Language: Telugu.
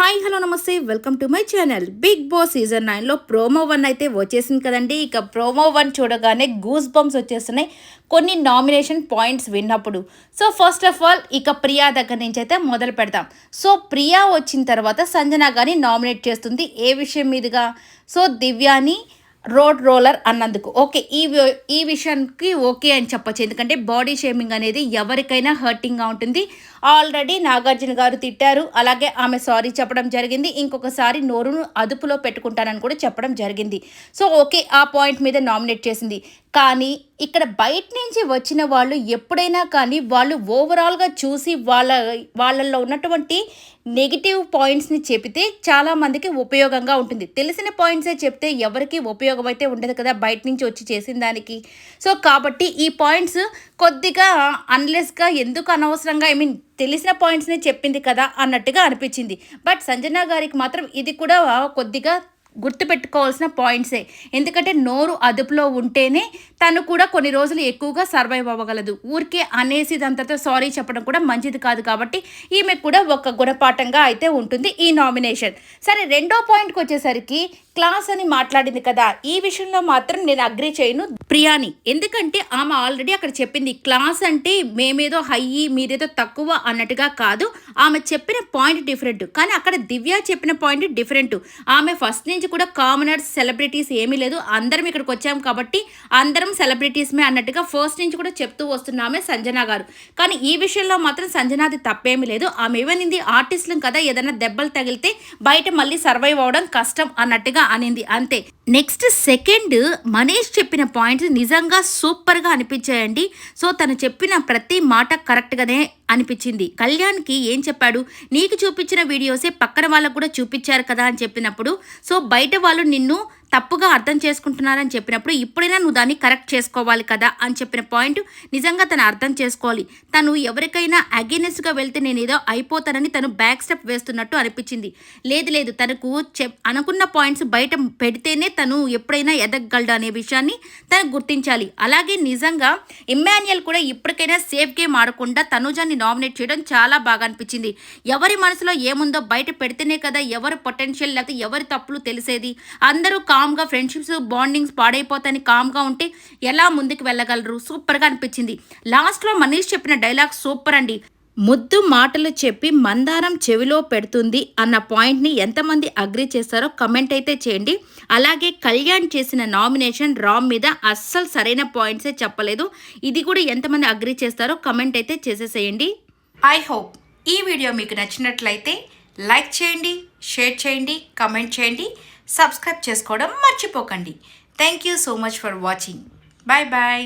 హాయ్ హలో నమస్తే. Welcome to my channel. Bigg Boss season నైన్లో ప్రోమో వన్ అయితే వచ్చేసింది కదండి. ఇక ప్రోమో వన్ చూడగానే గూస్ బంప్స్ వచ్చేస్తున్నాయి. కొన్ని నామినేషన్ పాయింట్స్ విన్నప్పుడు. సో ఫస్ట్ ఆఫ్ ఆల్ ఇక ప్రియా దగ్గర నుంచి అయితే మొదలు పెడతాం. సో ప్రియా వచ్చిన తర్వాత సంజన గారిని నామినేట్ చేస్తుంది. ఏ విషయం మీదుగా? సో దివ్యాని రోడ్ రోలర్ అన్నందుకు. ఓకే ఈ వి- ఈ విషయానికి ఓకే అని చెప్పొచ్చు. ఎందుకంటే బాడీ షేమింగ్ అనేది ఎవరికైనా హర్టింగ్గా ఉంటుంది. ఆల్రెడీ నాగార్జున గారు తిట్టారు. అలాగే ఆమె సారీ చెప్పడం జరిగింది. ఇంకొకసారి నోరును అదుపులో పెట్టుకుంటానని కూడా చెప్పడం జరిగింది. సో ఓకే ఆ పాయింట్ మీద నామినేట్ చేసింది. కానీ ఇక్కడ బయట నుంచి వచ్చిన వాళ్ళు ఎప్పుడైనా కానీ వాళ్ళు ఓవరాల్గా చూసి వాళ్ళ వాళ్ళల్లో ఉన్నటువంటి నెగిటివ్ పాయింట్స్ని చెబితే చాలామందికి ఉపయోగంగా ఉంటుంది. తెలిసిన పాయింట్సే చెప్తే ఎవరికి ఉపయోగం అయితే ఉండదు కదా బయట నుంచి వచ్చి చేసిన దానికి. సో కాబట్టి ఈ పాయింట్స్ కొద్దిగా అన్లెస్గా ఎందుకు అనవసరంగా ఐ మీన్ తెలిసిన పాయింట్స్ని చెప్పింది కదా అన్నట్టుగా అనిపించింది. బట్ సంజన గారికి మాత్రం ఇది కూడా కొద్దిగా గుర్తుపెట్టుకోవాల్సిన పాయింట్సే. ఎందుకంటే నోరు అదుపులో ఉంటేనే తను కూడా కొన్ని రోజులు ఎక్కువగా సర్వైవ్ అవ్వగలదు. ఊరికే అనేసి దాంతో సారీ చెప్పడం కూడా మంచిది కాదు కాబట్టి ఈమె కూడా ఒక గుణపాఠంగా అయితే ఉంటుంది ఈ నామినేషన్. సరే రెండో పాయింట్కి వచ్చేసరికి క్లాస్ అని మాట్లాడింది కదా. ఈ విషయంలో మాత్రం నేను అగ్రి చేయను. ప్రియాని ఎందుకంటే ఆమె ఆల్రెడీ అక్కడ చెప్పింది క్లాస్ అంటే మేమేదో హై మీరేదో తక్కువ అన్నట్టుగా కాదు. ఆమె చెప్పిన పాయింట్ డిఫరెంట్. కానీ అక్కడ దివ్య చెప్పిన పాయింట్ డిఫరెంట్. ఆమె ఫస్ట్ నుంచి కూడా కామనర్స్ సెలబ్రిటీస్ ఏమీ లేదు. అందరం ఇక్కడికి వచ్చాం కాబట్టి అందరం సెలబ్రిటీస్మే అన్నట్టుగా ఫస్ట్ నుంచి కూడా చెప్తూ వస్తున్నామే సంజన గారు. కానీ ఈ విషయంలో మాత్రం సంజనాది తప్పేమీ లేదు. ఆమె ఏమనింది? ఆర్టిస్టులం కదా ఏదైనా దెబ్బలు తగిలితే బయట మళ్ళీ సర్వైవ్ అవ్వడం కష్టం అన్నట్టుగా అనింది. అంతే. నెక్స్ట్ సెకండ్ మనీష్ చెప్పిన పాయింట్స్ నిజంగా సూపర్గా అనిపించాయండి. సో తను చెప్పిన ప్రతి మాట కరెక్ట్గానే అనిపించింది. కళ్యాణ్కి ఏం చెప్పాడు? నీకు చూపించిన వీడియోసే పక్కన వాళ్ళకు కూడా చూపించారు కదా అని చెప్పినప్పుడు. సో బయట వాళ్ళు నిన్ను తప్పుగా అర్థం చేసుకుంటున్నారని చెప్పినప్పుడు ఇప్పుడైనా నువ్వు దాన్ని కరెక్ట్ చేసుకోవాలి కదా అని చెప్పిన పాయింట్ నిజంగా తను అర్థం చేసుకోవాలి. తను ఎవరికైనా అగేనెస్ట్గా వెళ్తే నేను ఏదో అయిపోతానని తను బ్యాక్ స్టెప్ వేస్తున్నట్టు అనిపించింది. లేదు లేదు తనకు చెప్ అనుకున్న పాయింట్స్ బయట పెడితేనే తను ఎప్పుడైనా ఎదగగలడు అనే విషయాన్ని తను గుర్తించాలి. అలాగే నిజంగా ఇమ్మాన్యుయల్ కూడా ఇప్పటికైనా సేఫ్ గేమ్ ఆడకుండా తనుజాన్ని నామినేట్ చేయడం చాలా బాగా అనిపించింది. ఎవరి మనసులో ఏముందో బయట పెడితేనే కదా ఎవరు పొటెన్షియల్ లేకపోతే ఎవరి తప్పులు తెలిసేది? అందరూ కా కామ్గా ఫ్రెండ్షిప్స్ బాండింగ్స్ పాడైపోతాయని కామ్గా ఉంటే ఎలా ముందుకు వెళ్ళగలరు? సూపర్గా అనిపించింది. లాస్ట్లో మనీష్ చెప్పిన డైలాగ్ సూపర్ అండి. ముద్దు మాటలు చెప్పి మందారం చెవిలో పెడుతుంది అన్న పాయింట్ని ఎంతమంది అగ్రి చేస్తారో కమెంట్ అయితే చేయండి. అలాగే కళ్యాణ్ చేసిన నామినేషన్ రామ్ మీద అస్సలు సరైన పాయింట్సే చెప్పలేదు. ఇది కూడా ఎంతమంది అగ్రి చేస్తారో కమెంట్ అయితే చేసేసేయండి. ఐ హోప్ ఈ వీడియో మీకు నచ్చినట్లయితే లైక్ చేయండి షేర్ చేయండి కమెంట్ చేయండి సబ్స్క్రైబ్ చేసుకోవడం మర్చిపోకండి. Thank you so much for watching bye bye